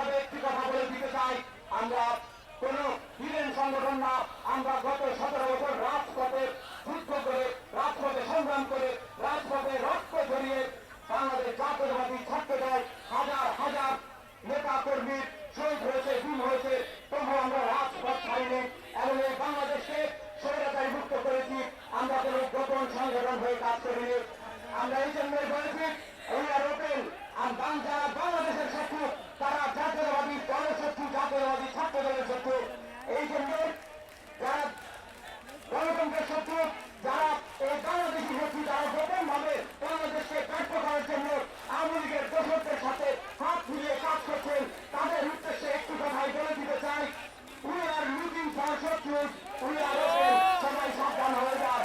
স্পষ্টভাবে একটি কথা বলে দিতে চাই। আমরা কোন বিলেন সংগঠন না, আমরা গত সতেরো বছর রাজপথে যুদ্ধ করে, রাজপথে সংগ্রাম করে, রাজপথে রক্ত ঝরিয়ে বাংলাদেশ জাতীয়তাবাদী ছাত্র দল হাজার হাজার নেতা কর্মী শহীদ হয়েছে, গুম হয়েছে। তবু আমরা রাজপথ ছাড়িনি। এবং এই বাংলাদেশকে স্বৈরাচারী মুক্ত করেছি। আমরা কোন গোপন সংগঠন হয়ে কাজ করিনি। আমরা এই জন্যই বলেছি উই আর ওপেন আর বাংলাদেশের শত্রু। জাতীয়তাবাদী ছাত্র দলের শত্রু এই জন্য যারা গণতন্ত্রের শত্রু যারা এই বাংলাদেশি শত্রু যারা গোপন ভাবে বাংলাদেশকে ব্যর্থ করার জন্য আওয়ামী লীগের দোষকদের সাথে হাত মিলিয়ে কাজ করছেন তাদের উদ্দেশ্যে একটু কথাই বলে দিতে চাই উই আর লুকিং ফর শত্রু উই আর সবাই সাবধান হয়ে যান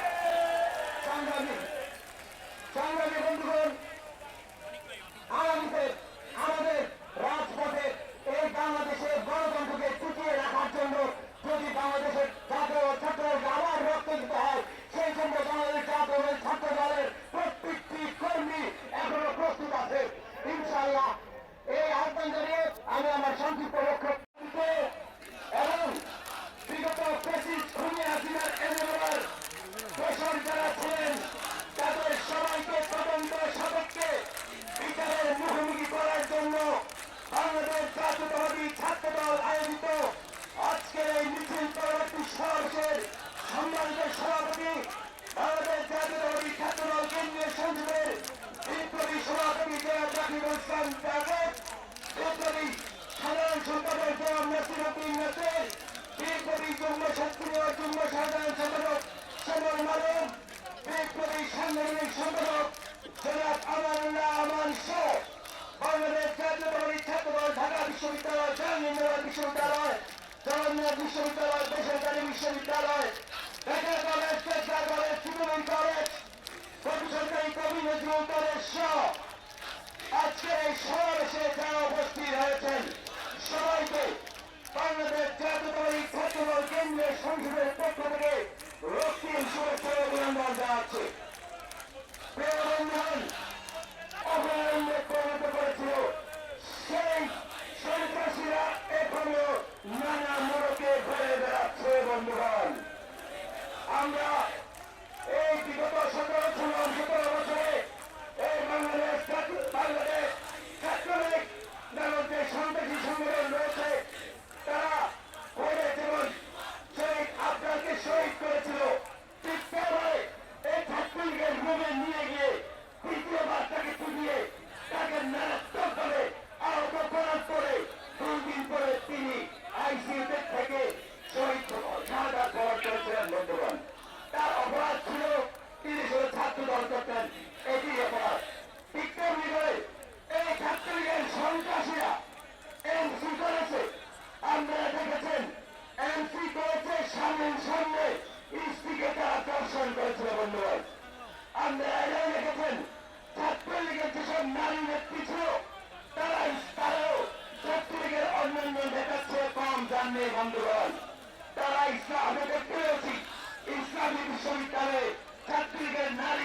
সংগ্রামী সংগ্রামী বন্ধুগণ আগামীতে আমাদের রাজপথে এই বাংলাদেশের গণতন্ত্রকে টিকিয়ে রাখার জন্য যদি বাংলাদেশের জাতীয় ছাত্রকে আবার রক্ত দিতে হয় সেই জন্য বাংলাদেশ জাতীয় ছাত্র দলের প্রত্যেকটি কর্মী এখনও প্রস্তুত আছে ইনশাআল্লাহ এই আহ্বান জানিয়ে আমি আমার সংক্ষিপ্ত লক্ষ্য এবং বিগত পঁচিশ খুনি হাসিনার এমএলএর দোষর যারা ছিলেন তাদের সবাইকে তদন্ত সাপেক্ষে বিচারের মুখোমুখি করার জন্য বাংলাদেশ জাতীয়তাবাদী ছাত্র দল আয়োজিত আজকের এই মিছিল পরবর্তী সমাবেশের সম্মানিত সভাপতি বাংলাদেশ জাতীয়তাবাদী ছাত্র দল কেন্দ্রীয় সংসদের বিপ্লবী সভাপতি জনাব রাকিবুল ইসলাম জাভেদ বিপ্লবী সাধারণ সম্পাদক জনাব নাসিরুদ্দিন নাসির বিপ্লবী যুগ্ম সক্রিয় যুগ্ম সাধারণ সম্পাদক সমর মানব বিপ্লবী সাংগঠনিক সম্পাদক জনাব আমানুল্লাহ আমান শেখ বাংলাদেশ জাতীয়তাবাদী ছাত্র দল ঢাকা বিশ্ববিদ্যালয়, জাহাঙ্গীরনগর বিশ্ববিদ্যালয় জগন্নাথ বিশ্ববিদ্যালয়, বেসরকারি বিশ্ববিদ্যালয় বন্ধুগণ আমরা এই বিগত সতেরো ষোলো সতেরো বছরে এই বাংলাদেশ জাতীয়- বাংলাদেশ ছাত্রলীগ নামক যে সন্ত্রাসী সংগঠন রয়েছে তারা করে যেমন শহীদ আফগানকে শহীদ করেছিল ঠিক তেমন এই ছাত্রলীগের রুমে নিয়ে গিয়ে দ্বিতীয়বার তাকে পুজিয়ে তাকে মারাত্মকভাবে আহত করার পরে দুই দিন পরে তিনি আইসিইউতে থেকে শহীদ শাহাদ করেছিলেন বন্ধুগণ। তার অপরাধ ছিল তিনি শুধু ছাত্র দল করতেন। এটি অপরাধ। বিক্রম বিজয় এই ছাত্রলীগের সন্ত্রাসীরা এমসি করেছে। আপনারা দেখেছেন এমসি করেছে সামনে সামনে। স্ত্রীকে তারা দর্শন করেছিল বন্ধুগণ। আপনারা এটাও দেখেছেন, ছাত্রলীগের যেসব নারী নেত্রী ছিল তারা তারাও ছাত্রলীগের অন্যান্য নেতার চেয়ে কম জাননি বন্ধুগণ। ইসলাম আমাদের পেয়েছি। ইসলামী বিশ্ববিদ্যালয়ে ছাত্রীদের নারী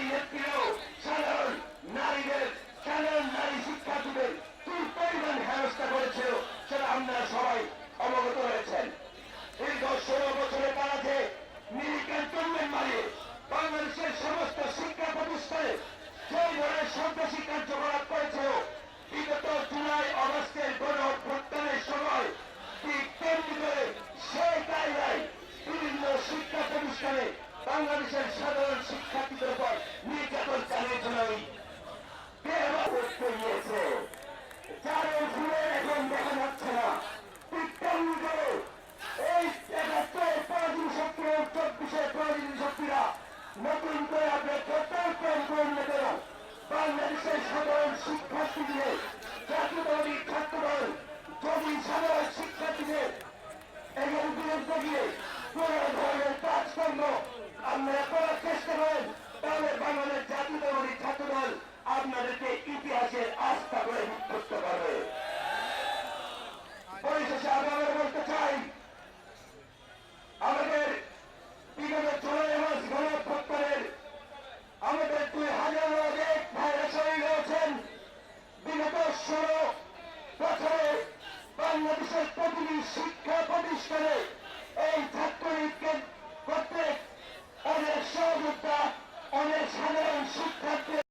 শিক্ষার্থীদের জাতীয়তাবাদী ছাত্রদল যদি সাধারণ শিক্ষার্থীদের এবং বিরুদ্ধে গিয়ে কোন ধরনের কাজকর্ম বাংলাদেশের প্রতিটি শিক্ষা প্রতিষ্ঠানে এই ছাত্রলীগকে করতে অনেক সহযোগিতা অনেক সাধারণ শিক্ষার্থী